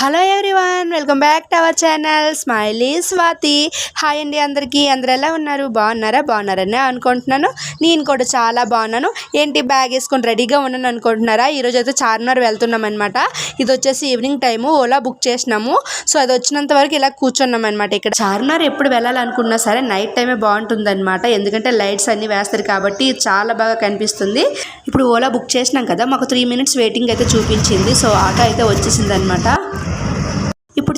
Hello everyone welcome back to our channel smiley Swathi. Hi అండి అందరికీ. అందరు ఎలా ఉన్నారు? బాగున్నారా? బాగున్నారని అనుకుంటున్నాను. నేను కూడా చాలా బాగున్నాను. ఏంటి బ్యాగ్ వేసుకొని రెడీగా ఉన్నాను అనుకుంటున్నారా? ఈరోజు అయితే చార్మినార్ వెళ్తున్నాం అనమాట ఇది వచ్చేసి ఈవినింగ్ టైము ఓలా బుక్ చేసినాము. సో అది వచ్చినంత వరకు ఇలా కూర్చున్నాం అనమాట ఇక్కడ. చార్మినార్ ఎప్పుడు వెళ్ళాలనుకున్నా సరే నైట్ టైమే బాగుంటుందన్నమాట. ఎందుకంటే లైట్స్ అన్ని వేస్తారు కాబట్టి చాలా బాగా కనిపిస్తుంది. ఇప్పుడు ఓలా బుక్ చేసినాం కదా మాకు త్రీ మినిట్స్ వెయిటింగ్ అయితే చూపించింది. సో ఆటో అయితే వచ్చేసింది అనమాట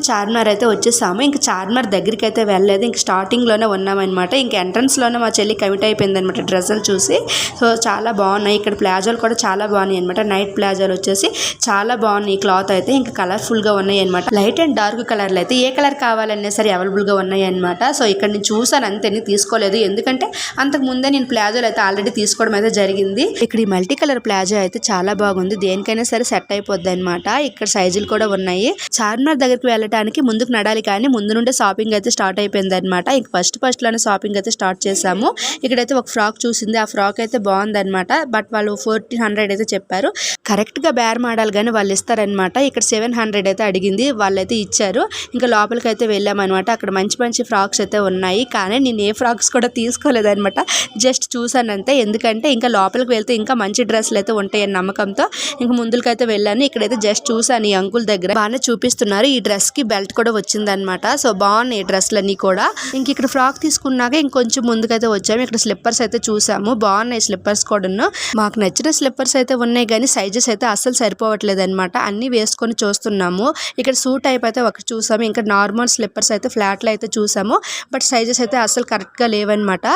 ఇప్పుడు చార్మినార్ అయితే వచ్చేసాము. ఇంక చార్మినార్ దగ్గరికి అయితే వెళ్ళలేదు. ఇంక స్టార్టింగ్లోనే ఉన్నామన్నమాట. ఇంక ఎంట్రన్స్లోనే మా చెల్లి కమిట్ అయిపోయింది అనమాట డ్రెస్సులు చూసి. సో చాలా బాగున్నాయి. ఇక్కడ ప్లాజోలు కూడా చాలా బాగున్నాయి అనమాట నైట్ ప్లాజోలు వచ్చేసి చాలా బాగున్నాయి. క్లాత్ అయితే ఇంకా కలర్ఫుల్గా ఉన్నాయి అనమాట లైట్ అండ్ డార్క్ కలర్లు అయితే ఏ కలర్ కావాలన్నా సరే అవైలబుల్గా ఉన్నాయి అనమాట సో ఇక్కడ నేను చూసాను అంతేని తీసుకోలేదు. ఎందుకంటే అంతకు ముందే నేను ప్లాజోలు అయితే ఆల్రెడీ తీసుకోవడం అయితే జరిగింది. ఇక్కడ ఈ మల్టీ కలర్ ప్లాజో అయితే చాలా బాగుంది. దేనికైనా సరే సెట్ అయిపోద్ది అనమాట ఇక్కడ సైజులు కూడా ఉన్నాయి. చార్మినార్ దగ్గరికి వెళ్ళడానికి ముందుకు నడాలి కానీ ముందు నుండే షాపింగ్ అయితే స్టార్ట్ అయిపోయింది అనమాట ఇంక ఫస్ట్ ఫస్ట్లోనే షాపింగ్ అయితే స్టార్ట్ చేసాము ఇక్కడైతే ఒక ఫ్రాక్ చూసింది. ఆ ఫ్రాక్ అయితే బాగుందనమాట బట్ వాళ్ళు ఫోర్టీన్ హండ్రెడ్ అయితే చెప్పారు. కరెక్ట్గా బేర్ మాడాలి కానీ వాళ్ళు ఇస్తారనమాట ఇక్కడ సెవెన్ హండ్రెడ్ అయితే అడిగింది. వాళ్ళైతే ఇచ్చారు. ఇంకా లోపలికి అయితే వెళ్ళామన్నమాట. అక్కడ మంచి మంచి ఫ్రాక్స్ అయితే ఉన్నాయి. కానీ నేను ఏ ఫ్రాక్స్ కూడా తీసుకోలేదనమాట జస్ట్ చూసానంతే ఎందుకంటే ఇంకా లోపలికి వెళ్తే ఇంకా మంచి డ్రెస్సులు అయితే ఉంటాయని నమ్మకంతో. ఇంకా ముందుకైతే వెళ్ళాను. ఇక్కడైతే జస్ట్ చూసాను ఈ అంకుల్ దగ్గర. బాగానే చూపిస్తున్నారు. ఈ డ్రెస్ కి బెల్ట్ కూడా వచ్చిందనమాట సో బాగున్నాయి డ్రెస్లన్నీ కూడా. ఇంక ఇక్కడ ఫ్రాక్ తీసుకున్నాక ఇంకొంచెం ముందుకైతే వచ్చాము. ఇక్కడ స్లిప్పర్స్ అయితే చూసాము. బాగున్నాయి స్లిప్పర్స్ కూడాను. మాకు నచ్చిన స్లిప్పర్స్ అయితే ఉన్నాయి కానీ సైజెస్ అయితే అస్సలు సరిపోవట్లేదు అనమాట అన్ని వేసుకొని చూస్తున్నాము. ఇక్కడ సూట్ టైప్ అయితే ఒకటి చూసాము. ఇంకా నార్మల్ స్లిప్పర్స్ అయితే ఫ్లాట్లో అయితే చూసాము. బట్ సైజెస్ అయితే అస్సలు కరెక్ట్గా లేవన్నమాట.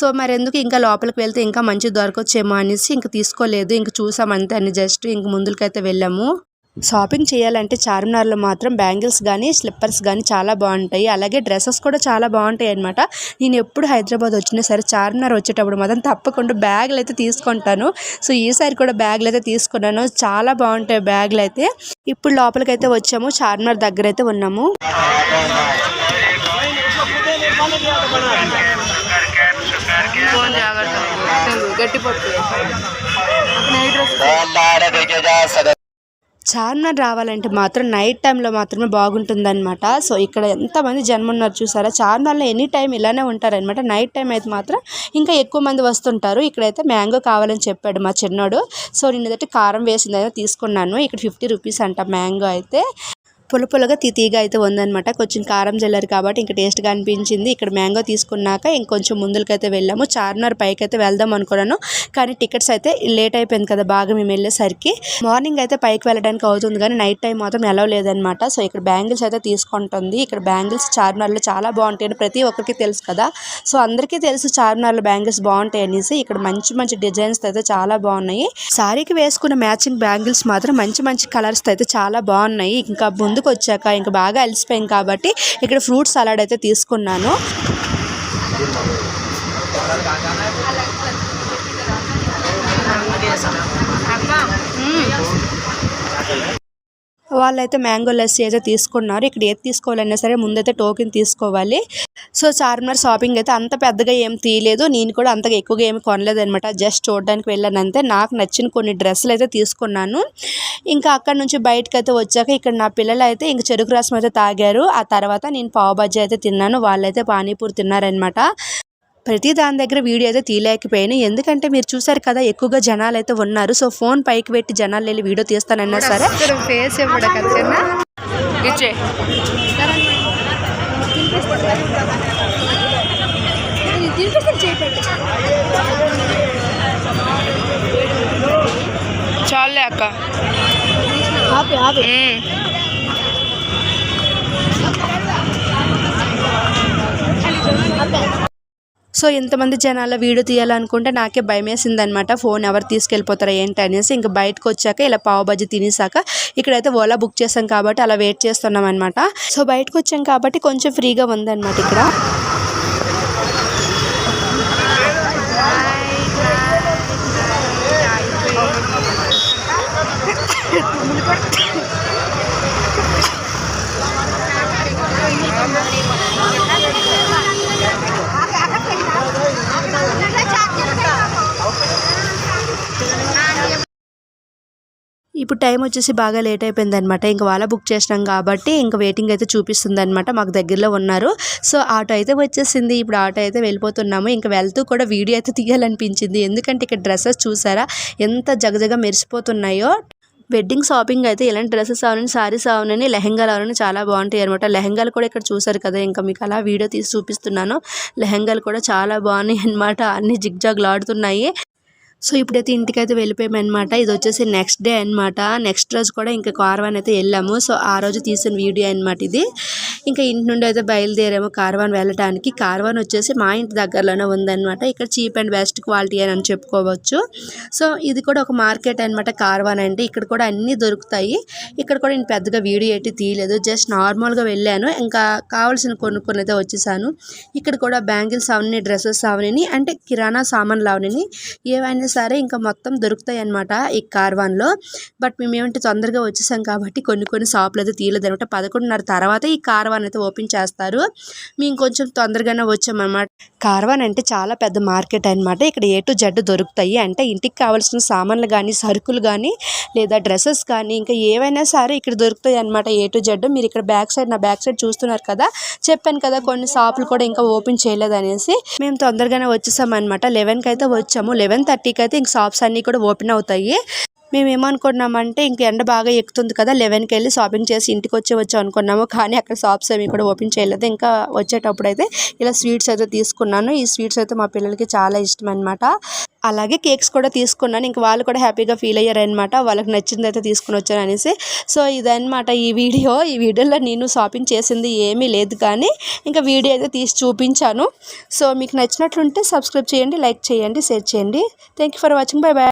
సో మరి ఎందుకు ఇంకా లోపలికి వెళ్తే ఇంకా మంచి దొరకొచ్చేమో అనేసి ఇంక తీసుకోలేదు. ఇంక చూసాం అంతే అని జస్ట్. ఇంక ముందుకైతే వెళ్ళాము. షాపింగ్ చేయాలంటే చార్మినార్లో మాత్రం బ్యాంగిల్స్ కానీ స్లిప్పర్స్ కానీ చాలా బాగుంటాయి. అలాగే డ్రెస్సెస్ కూడా చాలా బాగుంటాయి అనమాట నేను ఎప్పుడు హైదరాబాద్ వచ్చినా సరే చార్మినార్ వచ్చేటప్పుడు మాత్రం తప్పకుండా బ్యాగులు అయితే తీసుకుంటాను. సో ఈసారి కూడా బ్యాగులు అయితే తీసుకున్నాను. చాలా బాగుంటాయి బ్యాగులు అయితే ఇప్పుడు లోపలికి అయితే వచ్చాము. చార్మినార్ దగ్గర అయితే ఉన్నాము గట్టి చార్మినార్ రావాలంటే మాత్రం నైట్ టైంలో మాత్రమే బాగుంటుందన్నమాట. సో ఇక్కడ ఎంతమంది జనం ఉన్నారు చూసారా? చార్మినార్లో ఎనీ టైం ఇలానే ఉంటారనమాట నైట్ టైం అయితే మాత్రం ఇంకా ఎక్కువ మంది వస్తుంటారు. ఇక్కడైతే మ్యాంగో కావాలని చెప్పాడు మా చిన్నోడు. సో నేను కారం వేసింది తీసుకున్నాను. ఇక్కడ ఫిఫ్టీ రూపీస్ అంట మ్యాంగో అయితే. పుల్ల పుల్లగా తీతీగా అయితే ఉందన్నమాట. కొంచెం కారం జల్లరు కాబట్టి ఇంకా టేస్ట్గా అనిపించింది. ఇక్కడ మ్యాంగో తీసుకున్నాక ఇంకొంచెం ముందులకైతే వెళ్ళాము. చార్మినార్ పైకి అయితే వెళ్దాం అనుకున్నాను. కానీ టికెట్స్ అయితే లేట్ అయిపోయింది కదా బాగా మేము వెళ్ళేసరికి. మార్నింగ్ అయితే పైకి వెళ్ళడానికి అవుతుంది కానీ నైట్ టైం మాత్రం ఎలా లేదనమాట సో ఇక్కడ బ్యాంగిల్స్ అయితే తీసుకుంటుంది. ఇక్కడ బ్యాంగిల్స్ చార్మినార్లో చాలా బాగుంటాయి ప్రతి ఒక్కరికి తెలుసు కదా. సో అందరికీ తెలుసు చార్మినార్లో బ్యాంగిల్స్ బాగుంటాయి అనేసి. ఇక్కడ మంచి మంచి డిజైన్స్ అయితే చాలా బాగున్నాయి. సారీకి వేసుకున్న మ్యాచింగ్ బ్యాంగిల్స్ మాత్రం మంచి మంచి కలర్స్ అయితే చాలా బాగున్నాయి. ఇంకా ముందు ముందుకు వచ్చాక ఇంకా బాగా అలసిపోయాం కాబట్టి ఇక్కడ ఫ్రూట్ సలాడ్ అయితే తీసుకున్నాను. వాళ్ళైతే మ్యాంగో లస్సీ అయితే తీసుకున్నారు. ఇక్కడ ఏది తీసుకోవాలన్నా సరే ముందైతే టోకెన్ తీసుకోవాలి. సో చార్మినార్ షాపింగ్ అయితే అంత పెద్దగా ఏం తీయలేదు. నేను కూడా అంతగా ఎక్కువగా ఏమి కొనలేదు అనమాట జస్ట్ చూడడానికి వెళ్ళాను అంతే నాకు నచ్చిన కొన్ని డ్రెస్సులు అయితే తీసుకున్నాను. ఇంకా అక్కడ నుంచి బయటకు అయితే వచ్చాక ఇక్కడ నా పిల్లలు అయితే ఇంక చెరుకు రసం అయితే తాగారు. ఆ తర్వాత నేను పావుబజ్జీ అయితే తిన్నాను. వాళ్ళైతే పానీపూరి తిన్నారనమాట ప్రతి దాని దగ్గర వీడియో అయితే తీయలేకపోయాను. ఎందుకంటే మీరు చూసారు కదా ఎక్కువగా జనాలు అయితే ఉన్నారు. సో ఫోన్ పైకి పెట్టి జనాలు వెళ్ళి వీడియో తీస్తానన్నా సరే. ఫేస్ చాలే అక్క. సో ఇంతమంది జనాల వీడియో తీయాలనుకుంటే నాకే భయం వేసిందనమాట ఫోన్ ఎవరు తీసుకెళ్ళిపోతారా ఏంటి అనేసి ఇంకా బయటకు వచ్చాక ఇలా పావు బజ్జీ తినేసాక ఇక్కడైతే ఓలా బుక్ చేసాం కాబట్టి అలా వెయిట్ చేస్తున్నాం అనమాట సో బయటకు వచ్చాం కాబట్టి కొంచెం ఫ్రీగా ఉందన్నమాట ఇక్కడ. ఇప్పుడు టైం వచ్చేసి బాగా లేట్ అయిపోయింది అనమాట ఇంకా వాళ్ళ బుక్ చేసినాం కాబట్టి ఇంకా వెయిటింగ్ అయితే చూపిస్తుంది అనమాట మాకు దగ్గరలో ఉన్నారు. సో ఆటో అయితే వచ్చేసింది. ఇప్పుడు ఆటో అయితే వెళ్ళిపోతున్నాము. ఇంకా వెళ్తూ కూడా వీడియో అయితే తీయాలనిపించింది. ఎందుకంటే ఇక్కడ డ్రెస్సెస్ చూసారా? ఎంత జగజగ మెరిసిపోతున్నాయో. వెడ్డింగ్ షాపింగ్ అయితే ఇలాంటి డ్రెస్సెస్ అవనని సారీస్ అవనని లెహంగాలు అవనని చాలా బాగుంటాయి అనమాట లెహెంగాలు కూడా ఇక్కడ చూసారు కదా. ఇంకా మీకు అలా వీడియో తీసి చూపిస్తున్నాను. లెహెంగాలు కూడా చాలా బాగున్నాయి అనమాట అన్ని జిగ్జాగ్లు ఆడుతున్నాయి. సో ఇప్పుడైతే ఇంటికైతే వెళ్ళిపోయాము అనమాట ఇది వచ్చేసి నెక్స్ట్ డే అనమాట నెక్స్ట్ రోజు కూడా ఇంకా కార్వాన్ అయితే వెళ్ళాము. సో ఆ రోజు తీసిన వీడియో అనమాట ఇది. ఇంకా ఇంటి నుండి అయితే బయలుదేరాము కార్వాన్ వెళ్ళడానికి కార్వాన్ వచ్చేసి మా ఇంటి దగ్గరలోనే ఉందన్నమాట. ఇక్కడ చీప్ అండ్ బెస్ట్ క్వాలిటీ అని చెప్పుకోవచ్చు. సో ఇది కూడా ఒక మార్కెట్ అనమాట కార్వాన్ అంటే. ఇక్కడ కూడా అన్నీ దొరుకుతాయి. ఇక్కడ కూడా నేను పెద్దగా వీడియో ఏంటి తీయలేదు. జస్ట్ నార్మల్గా వెళ్ళాను. ఇంకా కావాల్సిన కొనుక్కొని అయితే వచ్చేసాను. ఇక్కడ కూడా బ్యాంగిల్స్ అవన్నీ డ్రెస్సెస్ అవన్నీ అంటే కిరాణా సామాన్లు అవన్నీ ఏవైనా సరే ఇంకా మొత్తం దొరుకుతాయి అనమాట ఈ కార్వాన్లో. బట్ మేమేమంటే తొందరగా వచ్చేసాం కాబట్టి కొన్ని కొన్ని షాపులు అయితే తీయలేదు అనమాట పదకొండున్నర తర్వాత ఈ కార్వాన్ అయితే ఓపెన్ చేస్తారు. మేము కొంచెం తొందరగానే వచ్చామన్నమాట. కార్వాన్ అంటే చాలా పెద్ద మార్కెట్ అనమాట ఇక్కడ ఏ టు జెడ్ దొరుకుతాయి. అంటే ఇంటికి కావాల్సిన సామాన్లు కానీ సరుకులు కానీ లేదా డ్రెస్సెస్ కానీ ఇంకా ఏవైనా సరే ఇక్కడ దొరుకుతాయి అనమాట ఏ టు జెడ్. మీరు ఇక్కడ బ్యాక్ సైడ్ నా బ్యాక్ సైడ్ చూస్తున్నారు కదా. చెప్పాను కదా కొన్ని షాపులు కూడా ఇంకా ఓపెన్ చేయలేదు అనేసి. మేము తొందరగానే వచ్చేసాం అనమాట లెవెన్కి అయితే వచ్చాము. లెవెన్ థర్టీకి అయితే ఇంక షాప్స్ అన్నీ కూడా ఓపెన్ అవుతాయి. మేము ఏమనుకున్నామంటే ఇంక ఎండ బాగా ఎక్కుతుంది కదా లెవెన్కి వెళ్ళి షాపింగ్ చేసి ఇంటికి వచ్చి వచ్చాం అనుకున్నాము. కానీ అక్కడ షాప్స్ ఏమి కూడా ఓపెన్ చేయలేదు. ఇంకా వచ్చేటప్పుడు అయితే ఇలా స్వీట్స్ అయితే తీసుకున్నాను. ఈ స్వీట్స్ అయితే మా పిల్లలకి చాలా ఇష్టం అనమాట అలాగే కేక్స్ కూడా తీసుకున్నాను. ఇంక వాళ్ళు కూడా హ్యాపీగా ఫీల్ అయ్యారనమాట వాళ్ళకి నచ్చింది అయితే తీసుకుని వచ్చాను అనేసి. సో ఇదనమాట ఈ వీడియో. ఈ వీడియోలో నేను షాపింగ్ చేసింది ఏమీ లేదు కానీ ఇంకా వీడియో అయితే తీసి చూపించాను. సో మీకు నచ్చినట్లుంటే సబ్స్క్రైబ్ చేయండి లైక్ చేయండి షేర్ చేయండి. Thank for watching. Bye bye